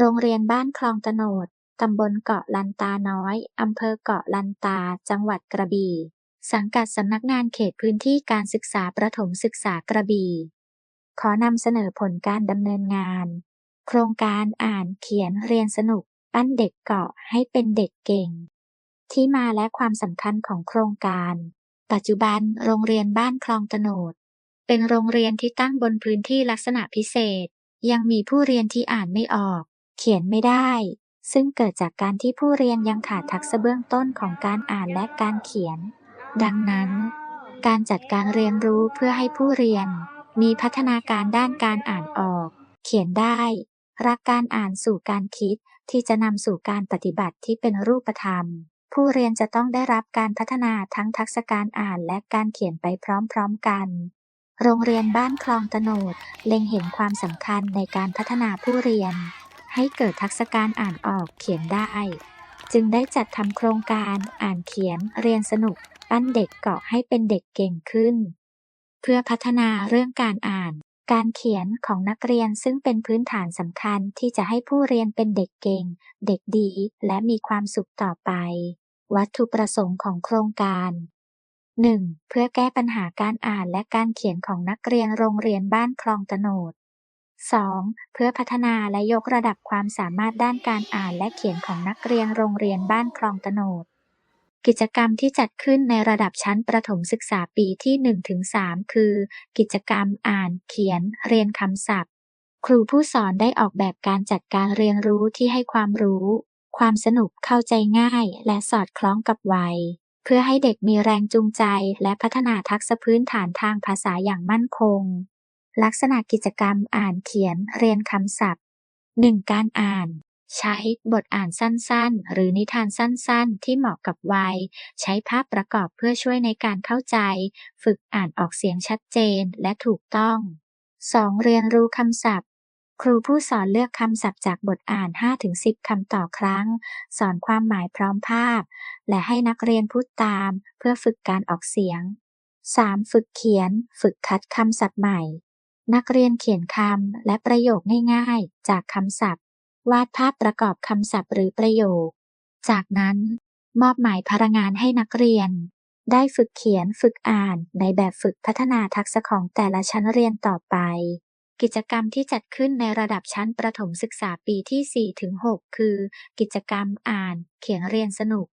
โรงเรียนบ้านคลองตโนด ตำบลเกาะลันตาน้อย อำเภอเกาะลันตา จังหวัดกระบี่ สังกัดสำนักงานเขตพื้นที่การศึกษาประถมศึกษากระบี่ ขอนำเสนอผลการดำเนินงาน โครงการอ่านเขียนเรียนสนุก ปั้นเด็กเกาะให้เป็นเด็กเก่ง ที่มาและความสำคัญของโครงการ ปัจจุบันโรงเรียนบ้านคลองตโนด เป็นโรงเรียนที่ตั้งบนพื้นที่ลักษณะพิเศษยังมีผู้เรียนที่อ่านไม่ออก เขียนไม่ได้ ซึ่งเกิดจากการที่ผู้เรียนยังขาดทักษะเบื้องต้นของการอ่านและการเขียน ดังนั้น การจัดการเรียนรู้เพื่อให้ผู้เรียน มีพัฒนาการด้านการอ่านออก เขียนได้ รักการอ่านสู่การคิดที่จะนำสู่การปฏิบัติที่เป็นรูปธรรม ผู้เรียนจะต้องได้รับการพัฒนาทั้งทักษะการอ่านและการเขียนไปพร้อมๆกัน โรงเรียนบ้านคลองตโนดเล็งเห็นความสำคัญในการพัฒนาผู้เรียน ให้เกิดทักษะการอ่านออกเขียนได้ จึงได้จัดทำโครงการอ่านเขียนเรียนสนุก ปั้นเด็กเกาะให้เป็นเด็กเก่งขึ้น เพื่อพัฒนาเรื่องการอ่าน การเขียนของนักเรียนซึ่งเป็นพื้นฐานสำคัญที่จะให้ผู้เรียนเป็นเด็กเก่ง เด็กดี และมีความสุขต่อไป วัตถุประสงค์ของโครงการ 1. เพื่อแก้ปัญหาการอ่านและการเขียนของนักเรียนโรงเรียนบ้านคลองตโนด 2. เพื่อพัฒนาและยกระดับความสามารถด้านการอ่านและเขียนของนักเรียนโรงเรียนบ้านคลองตโนด กิจกรรมที่จัดขึ้นในระดับชั้นประถมศึกษาปีที่ 1-3 คือ กิจกรรมอ่าน เขียน เรียนคำศัพท์ ครูผู้สอนได้ออกแบบการจัดการเรียนรู้ที่ให้ความรู้ ความสนุกเข้าใจง่าย และสอดคล้องกับวัย เพื่อให้เด็กมีแรงจูงใจ และพัฒนาทักษะพื้นฐานทางภาษาอย่างมั่นคง ลักษณะกิจกรรมอ่านเขียนเรียนคำศัพท์ 1. การอ่าน ใช้บทอ่านสั้นๆ หรือนิทานสั้นๆ ที่เหมาะกับวัย ใช้ภาพประกอบเพื่อช่วยในการเข้าใจ ฝึกอ่านออกเสียงชัดเจนและถูกต้อง 2. เรียนรู้คำศัพท์ ครูผู้สอนเลือกคำศัพท์จากบทอ่าน 5-10 คำต่อครั้ง สอนความหมายพร้อมภาพ และให้นักเรียนพูดตาม เพื่อฝึกการออกเสียง 3. ฝึกเขียน ฝึกคัดคำศัพท์ใหม่ นักเรียนเขียนคำและประโยคง่ายๆ จากคำศัพท์ วาดภาพประกอบคำศัพท์หรือประโยค จากนั้น มอบหมายพลังงานให้นักเรียน ได้ฝึกเขียนฝึกอ่านในแบบฝึกพัฒนาทักษะของแต่ละชั้นเรียนต่อไป กิจกรรมที่จัดขึ้นในระดับชั้นประถมศึกษาปีที่ 4-6 คือ กิจกรรมอ่าน เขียนเรียนสนุก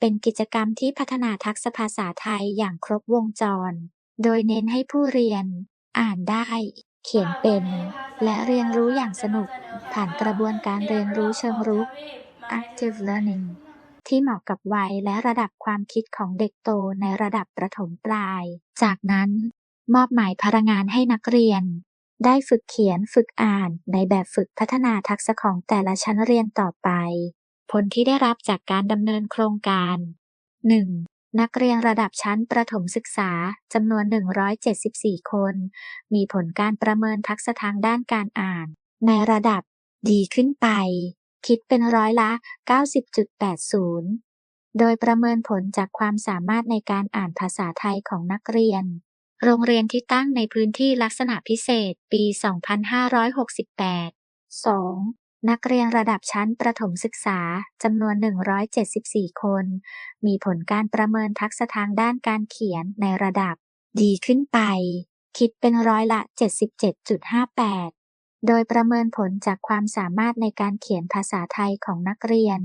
เป็นกิจกรรมที่พัฒนาทักษะภาษาไทยอย่างครบวงจร โดยเน้นให้ผู้เรียน อ่านได้ เขียนเป็น และเรียนรู้อย่างสนุก ผ่านกระบวนการเรียนรู้เชิงรุก active learning ที่เหมาะกับวัยและระดับความคิดของเด็กโตในระดับประถมปลาย จากนั้น มอบหมายพลังงานให้นักเรียน ได้ฝึกเขียนฝึกอ่านในแบบฝึกพัฒนาทักษะของแต่ละชั้นเรียนต่อไป ผลที่ได้รับจากการดำเนินโครงการ 1. นักเรียนระดับชั้นประถมศึกษาจำนวน 174 คน มีผลการประเมินทักษะทางด้านการอ่าน ในระดับดีขึ้นไป คิดเป็นร้อยละ 90.80 โดยประเมินผลจากความสามารถในการอ่านภาษาไทยของนักเรียน โรงเรียนที่ตั้งในพื้นที่ลักษณะพิเศษปี 2568 2. นักเรียนระดับชั้นประถมศึกษาจำนวน 174 คน มีผลการประเมินทักษะทางด้านการเขียนในระดับ ดีขึ้นไป คิดเป็นร้อยละ 77.58 โดยประเมินผลจากความสามารถในการเขียนภาษาไทยของนักเรียน